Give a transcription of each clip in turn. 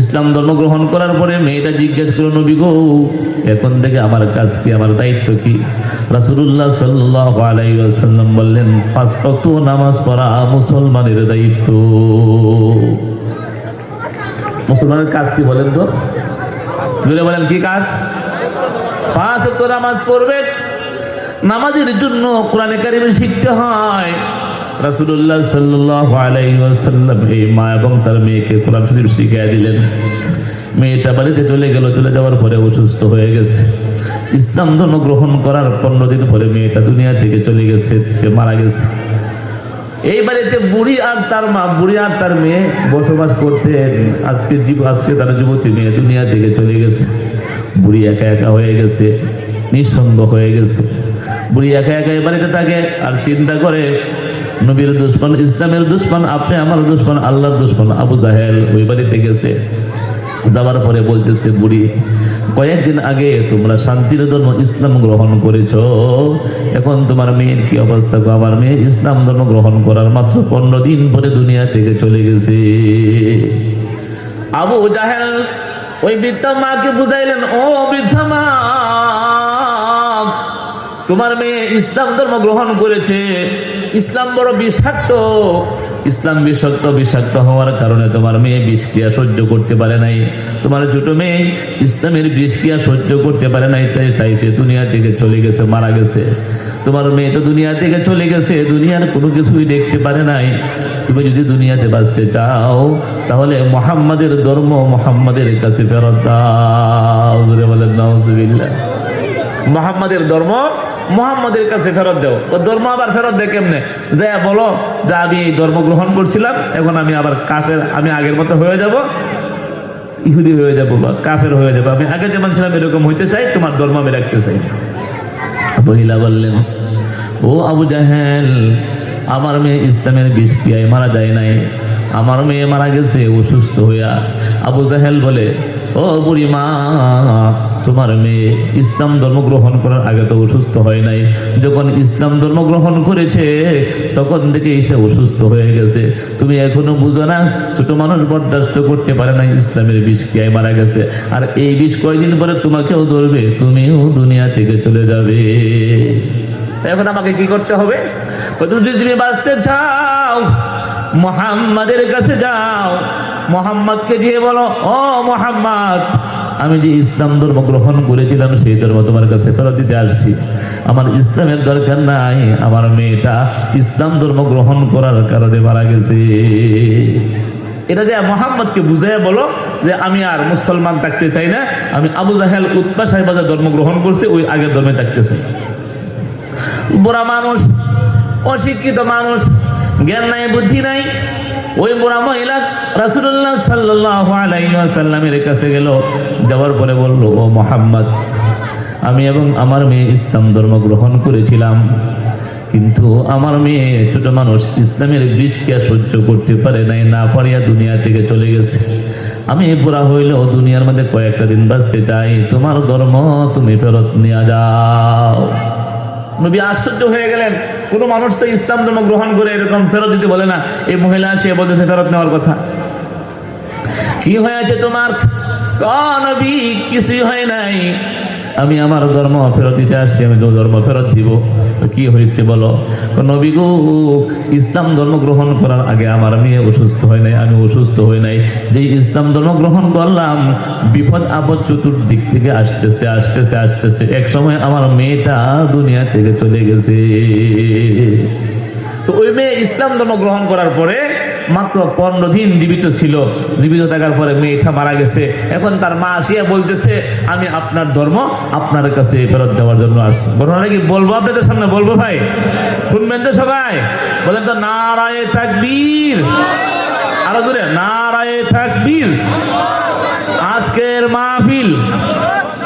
ইসলাম ধর্ম গ্রহণ করার পরে মেয়েটা জিজ্ঞেস করল, নবী গো, এখন থেকে আমার কাজ কি? আমার দায়িত্ব কি? রাসূলুল্লাহ সাল্লাল্লাহু আলাইহি ওয়াসাল্লাম বললেন, পাঁচ ওয়াক্ত নামাজ পড়া মুসলমানের দায়িত্ব। মুসলমানের কাজ কি বলেন তো? জুড়ে বলেন, কি কাজ? পাঁচ ওয়াক্ত নামাজ পড়বে। নামাজের জন্য কোরআনে কারিমে শিখতে হয়। রাসূলুল্লাহ সাল্লাল্লাহু আলাইহি ওয়াসাল্লাম এই মা এবং তার মেয়েকে কোরআন শরীফ শিখিয়ে দিলেন। মেয়েটা বাড়িতে চলে গেল, চলে যাওয়ার পরে অসুস্থ হয়ে গেছে। ইসলাম ধর্ম গ্রহণ করার পনেরো দিন পরে মেয়েটা দুনিয়া থেকে চলে গেছে, সে মারা গেছে। এই বাড়িতে বুড়ি আর তার মা, বুড়ি আর তার মেয়ে বসবাস করতেন। আজকে জীব, আজকে তার যুবতী মেয়ে দুনিয়া থেকে চলে গেছে। বুড়ি একা একা হয়ে গেছে, নিঃসঙ্গ হয়ে গেছে। বুড়ি একা একা এই বাড়িতে থাকে আর চিন্তা করে নবীর দুশ্মন, ইসলামের দুশ্মন, আপনি আমার দুশ্মন, আল্লাহর দুশ্মন। আবু জাহেল ওই বাড়িতে গেছে। যাওয়ার পরে বলতেছে, বুড়ি, কয়েকদিন আগে তোমরা শান্তির ধর্ম ইসলাম গ্রহণ করেছ। এখন তোমার মেয়ের কি অবস্থা? আমার মেয়ে ইসলাম ধর্ম গ্রহণ করার মাত্র পনেরো দিন পরে দুনিয়া থেকে চলে গেছে। আবু জাহেল ওই বৃদ্ধা মাকে বুঝাইলেন, ও বৃদ্ধা মা, তোমার মেয়ে ইসলাম ধর্ম গ্রহণ করেছে। ইসলাম বড় বিষাক্ত। ইসলাম বিষাক্ত বিষাক্ত হওয়ার কারণে তোমার মেয়ে বিষক্রিয়া সহ্য করতে পারে নাই। তোমার ছোট মেয়ে ইসলামের বিষক্রিয়া সহ্য করতে পারে নাই, তাই তাই সে দুনিয়া থেকে চলে গেছে, মারা গেছে। তোমার মেয়ে তো দুনিয়া থেকে চলে গেছে, দুনিয়ার কোনো কিছুই দেখতে পারে নাই। তুমি যদি দুনিয়াতে বাঁচতে চাও, তাহলে মোহাম্মদের ধর্ম মোহাম্মদের কাছে ফেরত দাও। বলেন মোহাম্মদের ধর্ম মোহাম্মদের কাছে ফেরত দেও। ও ধর্ম আবার ফেরত দে কেমনে? যে বলো যে আমি এই ধর্ম গ্রহণ করছিলাম, এখন আমি আবার কাফের, আমি আগের মতো হয়ে যাব। ইহুদি হয়ে যাব বা কাফের হয়ে যাব। আমি আগে যেমন ছিলাম, এরকম হইতে চাই, তোমার ধর্ম আমি রাখতে চাই। মহিলা বললেন, ও আবু জাহেল, আমার মেয়ে ইসলামের বিষ ক্রিয়ায় মারা যায় নাই। আমার মেয়ে মারা গেছে অসুস্থ হইয়া। আবু জাহেল বলে, ও বুড়ি মা তোমার মেয়ে ইসলাম ধর্ম গ্রহণ করার আগে তো অসুস্থ হয় নাই। যখন ইসলাম ধর্ম গ্রহণ করেছে, তখন থেকে সে অসুস্থ হয়ে গেছে। তুমি এখনও বুঝো না, ছোট মানুষ বরদাস্ত করতে পারে না, ইসলামের বিষ ক্রিয়ায় মারা গেছে। আর এই বিষ কয়দিন পরে তোমাকেও ধরবে, তুমিও দুনিয়া থেকে চলে যাবে। এখন আমাকে কি করতে হবে? যদি তুমি বাঁচতে চাও, মোহাম্মদের কাছে যাও। মোহাম্মদকে গিয়ে বলো, ও মোহাম্মদ আমি যে ইসলাম ধর্ম গ্রহণ করেছিলাম, সেই ধর্ম তোমার কাছে ফেরত দিতে আসছি। আমার ইসলামের দরকার নাই, আমার মেয়েটা ইসলাম ধর্ম গ্রহণ করার কারণে মারা গেছে। এটা যে মোহাম্মদকে বুঝাই বলো যে আমি আর মুসলমান থাকতে চাই না, আমি আবু জাহেল উৎপা সাহেবাজার ধর্ম গ্রহণ করছি, ওই আগের ধর্মে থাকতে চাই বুড়া মানুষ, অশিক্ষিত মানুষ, জ্ঞান নাই, বুদ্ধি নাই ওই বুড়া মহিলা রাসুল্লাহ সাল্লাহ আলাইসাল্লামের কাছে গেল, যাওয়ার পরে বলল, ও মোহাম্মদ, আমি এবং আমার মেয়ে ইসলাম ধর্ম গ্রহণ করেছিলাম। কিন্তু আমার মেয়ে ছোট মানুষ, ইসলামের বিষকে সহ্য করতে পারে নাই, না পারিয়া দুনিয়া থেকে চলে গেছে। আমি পুরা হইলেও দুনিয়ার মধ্যে কয়েকটা দিন বাঁচতে চাই। তোমার ধর্ম তুমি ফেরত নিয়ে যাও। নবী আশ্চর্য হয়ে গেলেন। কোনো মানুষ তো ইসলাম ধর্ম গ্রহণ করে এরকম ফেরত দিতে বলে না। এই মহিলা সে বলতেছে, ফেরত নেওয়ার কথা। কি হয়েছে তোমার? কিছুই হয় নাই। আমি আমার ধর্ম ফেরত দিতে আসছি, আমি তো ধর্ম ফেরত দিব। কি হয়েছে বলো? নবী গো, ইসলাম ধর্ম গ্রহণ করার আগে আমার মেয়ে অসুস্থ হয় নাই, আমি অসুস্থ হই নাই। যে ইসলাম ধর্ম গ্রহণ করলাম, বিপদ আপদ চতুর্দিক থেকে আসতেছে আসতেছে আসতেছে। এক সময় আমার মেয়েটা দুনিয়া থেকে চলে গেছে। তো ওই মেয়ে ইসলাম ধর্ম গ্রহণ করার পরে মাত্র পনেরো দিন জীবিত ছিল। জীবিত থাকার পরে মেয়েটা মারা গেছে। এখন তার মা আসিয়া বলতেছে, আমি আপনার ধর্ম আপনার কাছে ফেরত দেওয়ার জন্য আসছি। ঘটনা কি বলব আপনাদের সামনে? বলব ভাই? শুনবেন তো সবাই? বলেন তো, নারায়ে তাকবীর। আরও দূরে নারায়ে তাকবীর। আজকের মাহফিল।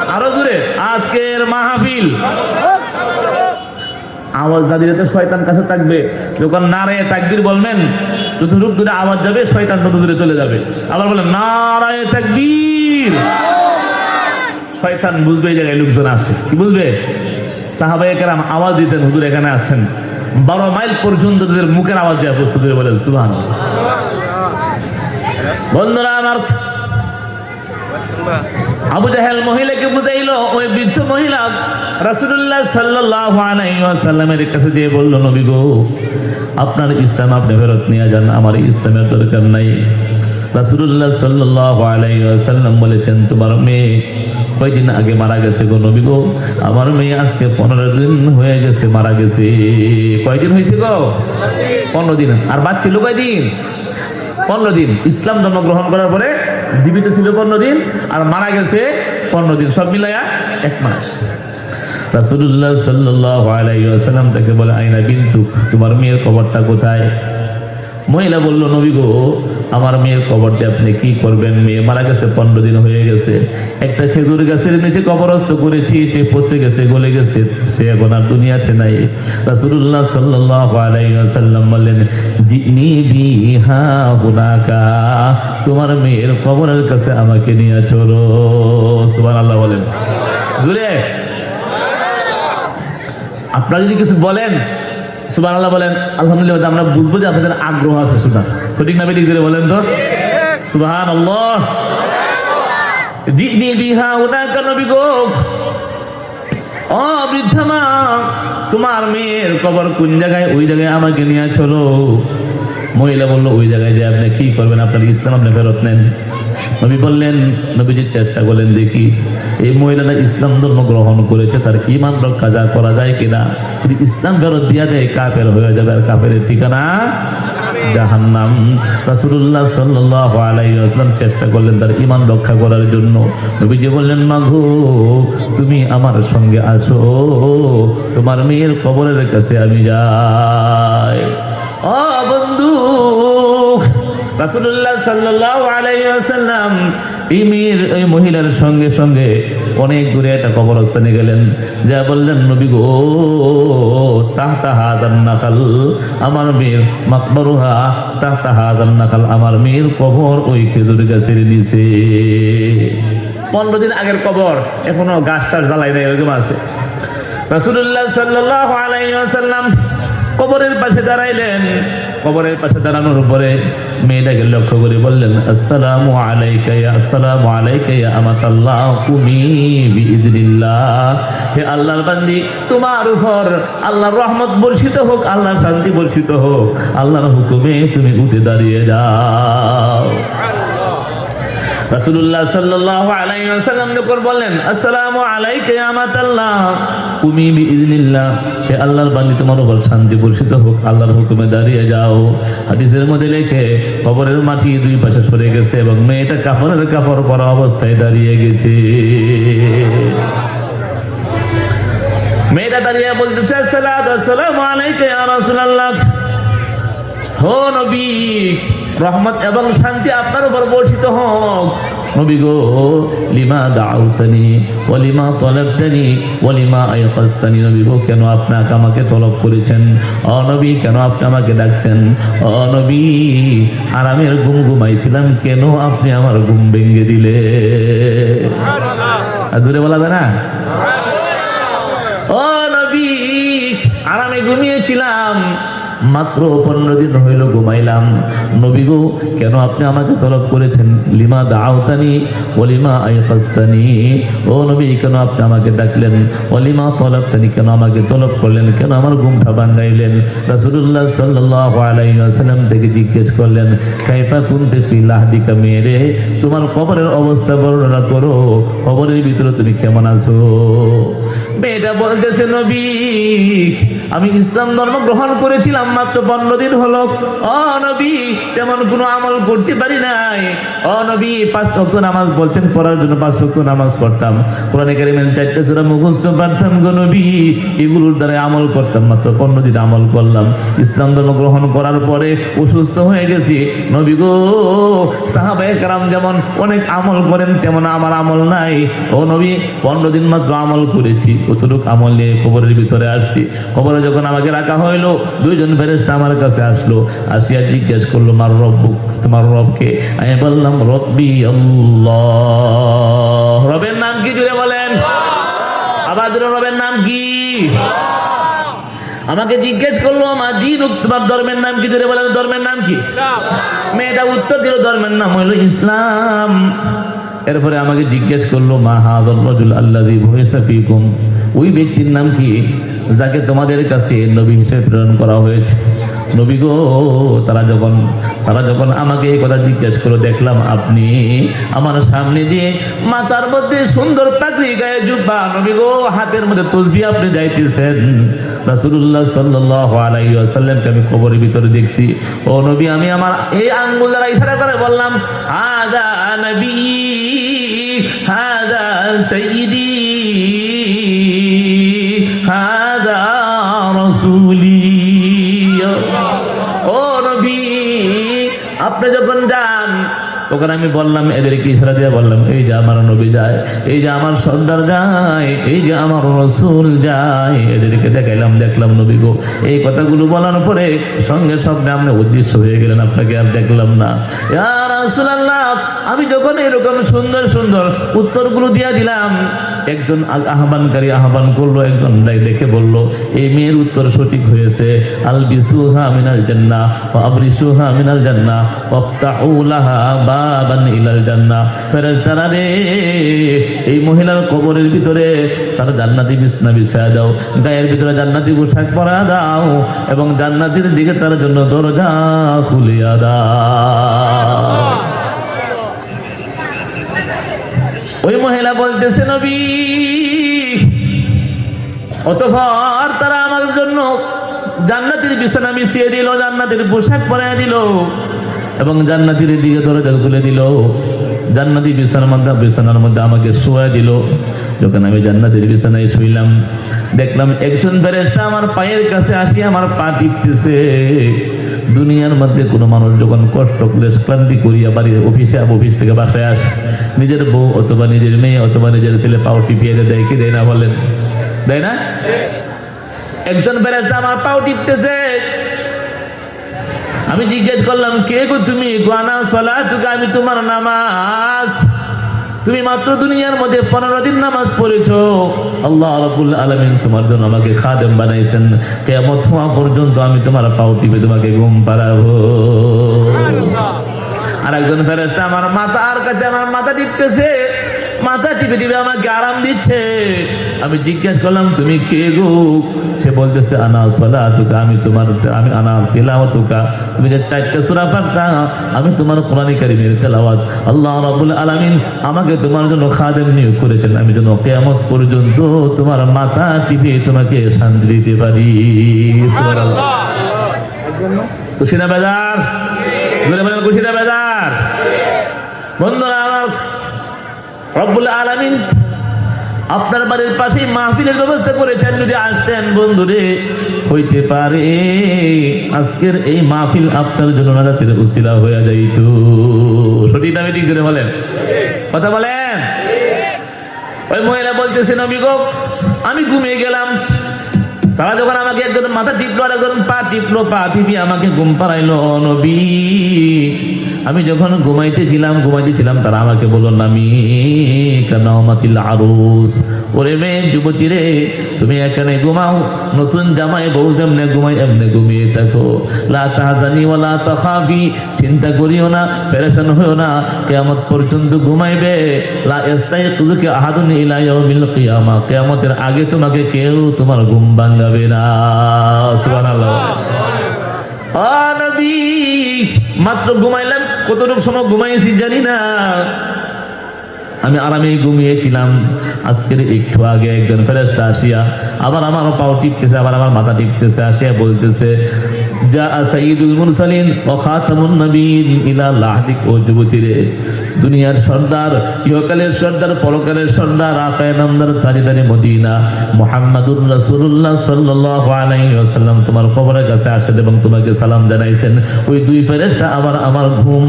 আরও দূরে আজকের মাহফিল। আওয়াজ দিলে তো শয়তান কাছে থাকবে। যখন নারায়ে তাকবীর বলবেন যত রূপ দূরে আওয়াজ যাবে, শয়তান তত দূরে চলে যাবে। আবার বলেন নারায়ে তাকবীর। শয়তান বুঝবে এই জায়গায় লোকজন আছে। কি বুঝবে? সাহাবায়ে কেরাম আওয়াজ দিতেন, হুজুর এখানে আছেন। বারো মাইল পর্যন্ত তাদের মুখের আওয়াজ যায় প্রস্তুত হয়ে বলেন সুবহান বন্ধুরা, আমার আবু জাহেল মহিলাকে বুঝাইলো, ওই বৃদ্ধ মহিলা আলাইহি ওয়াসাল্লামের কাছে যেয়ে বলল, নবী গো, আপনার ইসলাম আপনি ফেরত নিয়ে যান, আমার ইসলামের দরকার নাই। রাসূলুল্লাহ সাল্লাল্লাহু আলাইহি ওয়াসাল্লাম বলেছেন, তোমার মেয়ে কয়দিন আগে মারা গেছে গো নবী গো? আমার মেয়ে আজকে পনেরো দিন হয়ে গেছে, মারা গেছে। কয়দিন হয়েছে গো? পনেরো দিন। আর বাচ্চা ছিল কয়দিন? পনেরো দিন। ইসলাম ধর্ম গ্রহণ করার পরে জীবিত ছিল পনেরো দিন আর মারা গেছে পনেরো দিন। সব মিলাইয়া এক মাস। রাসুল্লাহ সাল্লাম তাকে বলে আইনা বিন্তু তোমার মেয়ের কবরটা কোথায়? মহিলা বলল, নবী গো আমার মেয়ের কবরটা আপনি কি করবেন? মেয়ে মারা গেছে, পনেরো দিন হয়ে গেছে। একটা খেজুর গাছের নিচে কবরস্থ করেছি, সে পচে গেছে, গলে গেছে। সে এখন আর দুনিয়াতে নাই। রাসুল্লাহ সাল্লাহ আলাইসাল্লাম বললেন তোমার মেয়ের কবরের কাছে আমাকে নিয়ে চলো। সুবান আল্লাহ বলেন আপনারা যদি কিছু বলেন সুবান আল্লাহ বলেন, আলহামদুলিল্লাহ, আমরা বুঝব যে আপনাদের আগ্রহ আছে সুতরাং সঠিক না জোরে বলেন তো? সুবাহান আল্লাহ জিনি বিহা উনাকা নবী গো। ও বৃদ্ধা মা, তোমার মেয়ের কবর কোন জায়গায়? ওই জায়গায় আমাকে নিয়ে চলো। মহিলা বলল, ওই জায়গায় যে আপনি কি করবেন? আপনার ইসলাম আপনি ফেরত নেন। নবী বললেন নবীজির চেষ্টা করলেন দেখি, এই মহিলাটা ইসলাম ধর্ম গ্রহণ করেছে, তার ইমান রক্ষা যা করা যায় কিনা? যদি ইসলাম ফেরত দিয়া দেয় কাপের হয়ে যাবে, আর কাপের ঠিকানা জাহান্নাম। আলাইহি চেষ্টা করলেন তার ঈমান রক্ষা করার জন্য। নবীজি বললেন, মাগো, তুমি আমার সঙ্গে আসো তোমার মেয়ের কবরের কাছে আমি যাই। ও বন্ধু আলাইহি ওয়াসাল্লাম এই মেয়ের ওই মহিলার সঙ্গে সঙ্গে অনেক দূরে একটা কবরস্থানে গেলেন। যা বললেন, নবী গো, তাহতা হাদান নাখাল, আমার মেয়ের মাকবরুহা, তাহতা হাদান নাখাল, আমার মেয়ের কবর ওই খেজুর গাছের নিচে। পনেরো দিন আগের কবর, এখনও গাছ টাছ জ্বালাই নাই ওরকম আছে। রাসূলুল্লাহ সাল্লাল্লাহু আলাইহি ওয়াসাল্লাম কবরের পাশে দাঁড়াইলেন। কবরের পাশে দাঁড়ানোর পরে মেয়েটাকে লক্ষ্য করে বললেন, আসসালামু আলাইকা ইয়া, আসসালামু আলাইকা ইয়া আমাতাল্লাহ কুমি বিইذنিল্লাহ হে আল্লাহর বান্দি, তোমার উপর আল্লাহর রহমত বর্ষিত হোক, আল্লাহর শান্তি বর্ষিত হোক। আল্লাহর হুকুমে তুমি উঠে দাঁড়িয়ে যাও। রাসূলুল্লাহ সাল্লাল্লাহু আলাইহি ওয়াসাল্লাম যখন বললেন, আসসালামু আলাইকা ইয়া আমাতাল্লাহ কুমি বিইذنিল্লাহ হে আল্লাহর বান্দি, তোমার উপর শান্তি বর্ষিত হোক, আল্লাহর হুকুমে দাঁড়িয়ে যাও। হাদিসের মধ্যে লেখে, কবরের মাটি দুই পাশে সরে গেছে এবং মেয়েটা কাপড়ের কাপড় পরা অবস্থায় দাঁড়িয়ে গেছে। মেয়েটা দাঁড়িয়ে বলতেছে আসসালামু আলাইকা ইয়া রাসূলুল্লাহ। হো নবী রহমত এবং শান্তি আপনার উপর বর্ষিত হোক। নবী গো, লিমা দাউতানি ওয়ালিমা তলবতানি ওয়ালিমা আইকাস্তানি নবী গো, কেন আপনাকে আমাকে তলব করেছেন? অ নবী, কেন আপনি আমাকে ডাকছেন? অ নবী, আরামের ঘুম ঘুমাইছিলাম, কেন আপনি আমার ঘুম ভেঙে দিলে? জোরে বলা যায় না? ও নবী, আরামে ঘুমিয়েছিলাম। মাত্র পনেরো দিন হইল ঘুমাইলাম। নবী গো, কেন আপনি আমাকে তলব করেছেন? লিমা দাওতানি ওলিমা আইকাস্তানি ও নবী, কেন আপনি আমাকে ডাকলেন? ওলিমা তলবতানি, কেন আমাকে তলব করলেন? কেন আমার ঘুমটা সাল্লাল্লাহু আলাইহি ওয়াসাল্লাম থেকে জিজ্ঞেস করলেন, কাইফা কুনতে ফি লাহদিকা মেরে? তোমার কবরের অবস্থা বর্ণনা করো। কবরের ভিতরে তুমি কেমন আছো? মেয়েটা বলতেছে, নবী আমি ইসলাম ধর্ম গ্রহণ করেছিলাম মাত্র পনেরো দিন হলো। অ নবী, তেমন কোনো আমল করতে পারি নাই। অ নবী, পাঁচ শক্ত নামাজ বলছেন, পড়ার জন্য পাঁচ ওয়াক্ত নামাজ পড়তাম। কোরআনে কারিমের চারটে সূরা মুখস্থ পারতাম গো নবী, এগুলোর দ্বারা আমল করতাম মাত্র পনেরো দিন আমল করলাম। ইসলাম ধর্ম গ্রহণ করার পরে অসুস্থ হয়ে গেছি। নবী গো, সাহাবায়ে যেমন অনেক আমল করেন, তেমন আমার আমল নাই। ও নবী, পনেরো দিন মাত্র আমল করেছি। কতটুক আমল নিয়ে কবরের ভিতরে আসছি। কবরে যখন আমাকে রাখা হইল, দুইজন ফেরেস্তা আমার কাছে আসলো, আসিয়া জিজ্ঞেস করল, মার রব, তোমার রবকে? আমি বললাম, রব্বি আল্লাহ। রবের নাম কি জুড়ে বলেন? আবার জুড়ে রবের নাম কি? আমাকে জিজ্ঞেস করল, আমার দিন তোমার ধর্মের নাম কি ধরে বলেন? ধর্মের নাম কি? মেয়েটা উত্তর দিল, ধর্মের নাম হইল ইসলাম। এরপরে আমাকে জিজ্ঞেস করল, মা আল্লাদি ফিকুম? ওই ব্যক্তির নাম কি? যাকে তোমাদের কাছে নবী হিসেবে প্রেরণ করা হয়েছে। নবী গো, তারা যখন তারা যখন আমাকে এই কথা জিজ্ঞেস করে দেখলাম আপনি আমার সামনে দিয়ে মাথার মধ্যে সুন্দর পাগড়ি গায়ে জুব্বা। নবী গো, হাতের মধ্যে তসবি আপনি যাইতেছেন। রাসূলুল্লাহ সাল্লাল্লাহু আলাইহি ওয়াসাল্লামকে আমি কবরের ভিতরে দেখছি। ও নবী, আমি আমার এই আঙ্গুল দ্বারা ইশারা করে বললাম, হাদা নবী, হাদা সাইয়্যিদি তখন আমি বললাম, এদেরকে ইশারা দিয়ে বললাম, এই যে আমার নবী যায়, এই যে আমার সর্দার যায়, এই যে আমার রসুল যায়, এদেরকে দেখাইলাম, দেখলাম নবী গো। এই কথাগুলো বলার পরে সঙ্গে সঙ্গে আপনি উদ্দেশ্য হয়ে গেলেন, আপনাকে আর দেখলাম না। আমি যখন এরকম সুন্দর সুন্দর উত্তরগুলো দিয়া দিলাম একজন আহ্বানকারী আহ্বান করল, একজন দেখ- বলল এই মেয়ের উত্তর সঠিক হয়েছে। আল বিসুহা মিনাল জান্নাহ, ওয়া আবরিসুহা মিনাল ওয়াফতাহু বাবান ইলাল রে, এই মহিলার কবরের ভিতরে তার জান্নাতি বিছনা বিছায়া দাও ভিতরে জান্নাতি পোশাক পরা দাও, এবং জান্নাতির দিকে তার জন্য দরজা খুলিয়া দাও। মহিলা বলতেছে, নবী, অতঃপর তারা আমার জন্য জান্নাতের বিছানা মিশিয়ে দিল, জান্নাতের পোশাক পরাই দিল এবং জান্নাতের দিকে দরজা খুলে দিল। জান্নাতি বিছানার মধ্যে বিছানার মধ্যে আমাকে শোয়া দিল। যখন আমি জান্নাতের বিছানায় শুইলাম, দেখলাম একজন ফেরেশতা আমার পায়ের কাছে আসি আমার পা টিপতেছে। দুনিয়ার মধ্যে কোনো মানুষ যখন কষ্ট, ক্লেশ, ক্লান্তি করিয়া বাড়ি অফিসে, অফিস থেকে বাসায় আসে, নিজের বউ অথবা নিজের মেয়ে অথবা নিজের ছেলে পাও টিপিয়ে দেয়, কি দেয় না বলেন? দেয় না? একজন বেড়াতে আমার পাও টিপতেছে। আমি জিজ্ঞেস করলাম, কে গো তুমি? গানা সলা তুকে আমি তোমার নামাজ। তুমি মাত্র দুনিয়ার মধ্যে পনেরো দিন নামাজ পড়েছ। আল্লাহ রাব্বুল আলমিন তোমার জন্য আমাকে খাদেম বানাইছেন। কেমন হওয়া পর্যন্ত আমি তোমার পাও টিপে তোমাকে ঘুম পাড়াবো। আর একজন ফেরেস্তা আমার মাথা আর কাছে আমার মাথা টিপতেছে? মাথা টিপে টিপে আমাকে আরাম দিচ্ছে। আমি জিজ্ঞেস করলাম তুমি কে গো? সে বলতেছে আনা সলা তুকা আমি তোমার আমি আনা তেলাওয়াতুকা তুমি যে চারটা সূরা পারতা আমি তোমার কোরআন কারীমের তেলাওয়াত। আল্লাহ রাব্বুল আলামিন আমাকে তোমার জন্য খাদেম নিয়োগ করেছেন। আমি যেন কিয়ামত পর্যন্ত তোমার মাথা টিপে তোমাকে শান্তি দিতে পারি। খুশি না বেজার? ধরে বলেন খুশি না বেজার? বন্ধুরা আমার রব্বুল আলামিন আপনার বাড়ির পাশেই মাহফিলের ব্যবস্থা করেছেন, যদি আসতেন, বন্ধুরে, হইতে পারে। আজকের এই মাহফিল আপনার জন্য নাজাতের উসিলা হয়ে যাইত। সঠিক নামে ঠিক ধরে বলেন? কথা বলেন? ওই মহিলা বলতেছে, নবী গো, আমি ঘুমিয়ে গেলাম। তারা যখন আমাকে একজন মাথা টিপলো আর একজন পা টিপলো, পা টিপি আমাকে ঘুম পাড়াইলো, "ও নবী আমি যখন ঘুমাইতেছিলাম ঘুমাইতেছিলাম তারা আমাকে বলল নামি কানামাতিল আরুস। ওরে মেয়ে যুবতী রে তুমি এখানে ঘুমাও নতুন জামাই বউ যেমনে ঘুমাই এমনে ঘুমিয়ে থাকো। লা তাহাজানি ওয়ালা তাখাবি চিন্তা করিও না পেরেশান হইও না কিয়ামত পর্যন্ত ঘুমাইবে। লা আহাদুন ইলা ইয়াউমিল কিয়ামা কিয়ামতের আগে তোমাকে কেউ তোমার ঘুম ভাঙাবে না। সুবহানাল্লাহ। ও নবী মাত্র ঘুমাইলাম কতটুকু সময় ঘুমাইছি জানি না। আমি আরামে ঘুমিয়েছিলাম। আজকের একটু আগে একজন ফেরেস্তা আসিয়া আবার আমার পাও টিপতেছে, আবার আমার মাথা টিপতেছে, আসিয়া বলতেছে যা সাইদুল মুরসালিন ও খাতামুন নবীন ইলা লাহদিক ও যুবতীরে। দুনিয়ার সর্দার, ইহকালের সর্দার, পরকালের সর্দার, আকায় নামদার তারিদারি মদিনা। মোহাম্মদুর রাসূলুল্লাহ সাল্লাল্লাহু আলাইহি ওয়াসাল্লাম তোমার কবরের কাছে আসেন এবং তোমাকে সালাম জানাইছেন। ওই দুই ফেরেশতা আবার আমার ঘুম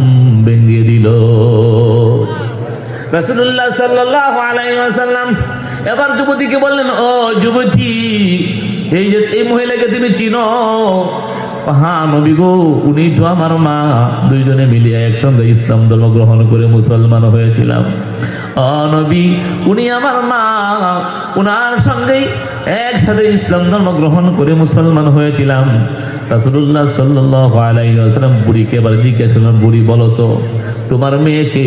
ভেঙে দিল। রাসূলুল্লাহ সাল্লাল্লাহু আলাইহি ওয়াসাল্লাম এবার যুবতীকে বললেন, ও যুবতী, এই যে, এই মহিলাকে তুমি চিনো হ্যাঁ নবী গো, উনি তো আমার মা। দুইজনে মিলিয়ে একসঙ্গে ইসলাম ধর্ম গ্রহণ করে মুসলমান হয়েছিলাম। অনবী নবী, উনি আমার মা। উনার সঙ্গেই একসাথে ইসলাম ধর্ম গ্রহণ করে মুসলমান হয়েছিলাম। রাসুল্লাহ আলাইহি বুড়িকে এবার জিজ্ঞাসা বুড়ি, বলো তো তোমার মেয়েকে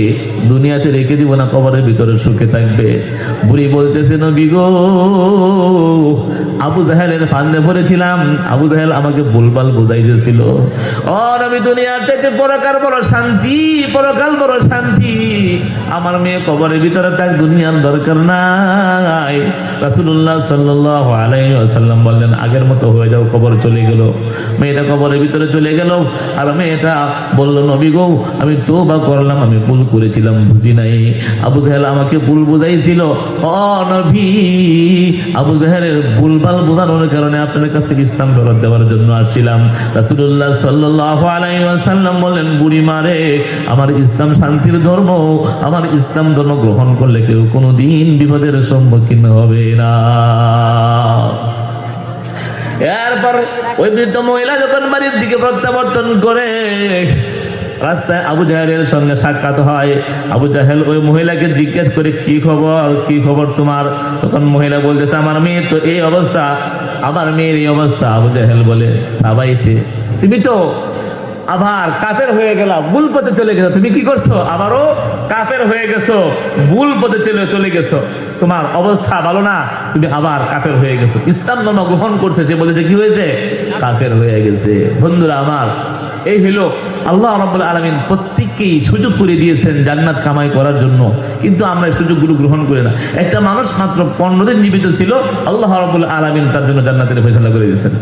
দুনিয়াতে রেখে দিব না, কবরের ভিতরে সুখে থাকবে। বুড়ি বলতেছে, নবী গো, আবু জাহেলের ফান্দে পড়েছিলাম। আবু জাহেল আমাকে ভুলভাল বুঝাইতেছিল। ও নবী, দুনিয়ার চাইতে পরকার বড় শান্তি, পরকাল বড় শান্তি। আমার মেয়ে কবরের ভিতরে থাক, দুনিয়ার দরকার নাই। রাসূলুল্লাহ সাল্লাল্লাহু আলাইহি ওয়াসাল্লাম বললেন, আগের মতো হয়ে যাও, কবর চলে গেল। মেয়েটা কবরের ভিতরে চলে গেল। আর মেয়েটা বলল, নবী গো, আমি তওবা করলাম, আমি ভুল করেছিলাম, বুঝি নাই। আবু জাহেল আমাকে ভুল বুঝাইছিল। নবী, আবু জাহেলের ভুলভাল বোঝানোর কারণে আপনার কাছে ইসলাম ফেরত দেওয়ার জন্য আসছিলাম। রাসূলুল্লাহ সাল্লাল্লাহু আলাইহি ওয়াসাল্লাম বলেন বুড়ি মারে আমার ইসলাম শান্তির ধর্ম, আমার ইসলাম ধর্ম গ্রহণ করলে কেউ কোনোদিন বিপদের সম্মুখীন হবে না। এরপর ওই বৃদ্ধ মহিলা যখন বাড়ির দিকে প্রত্যাবর্তন করে রাস্তায় আবু জাহেলের সঙ্গে সাক্ষাৎ হয়। আবু জাহেল ওই মহিলাকে জিজ্ঞেস করে, কি খবর? কি খবর তোমার? তখন মহিলা বলতেছে, আমার মেয়ে তো এই অবস্থা। আমার মেয়ের এই অবস্থা? আবু জাহেল বলে, সাবাইতে। তুমি তো আবার কাফের হয়ে গেল, ভুল পথে চলে গেছো। তুমি কি করছ? আবারও কাফের হয়ে গেছো, ভুল পথে চলে চলে গেছো। তোমার অবস্থা ভালো না? তুমি আবার কাফের হয়ে গেছো। ইসলাম ধর্ম গ্রহণ করছে, সে বলে যে কি হয়েছে? কাফের হয়ে গেছে। বন্ধুরা আমার এই হলো আল্লাহ রাবুল আলমিন প্রত্যেককেই সুযোগ করে দিয়েছেন জান্নাত কামাই করার জন্য। কিন্তু আমরা সুযোগগুলো গ্রহণ করি না। একটা মানুষ মাত্র পনেরো দিন জীবিত ছিল, আল্লাহ রাবুল আলমিন তার জন্য জান্নাতের ফেসলা করে দিয়েছেন।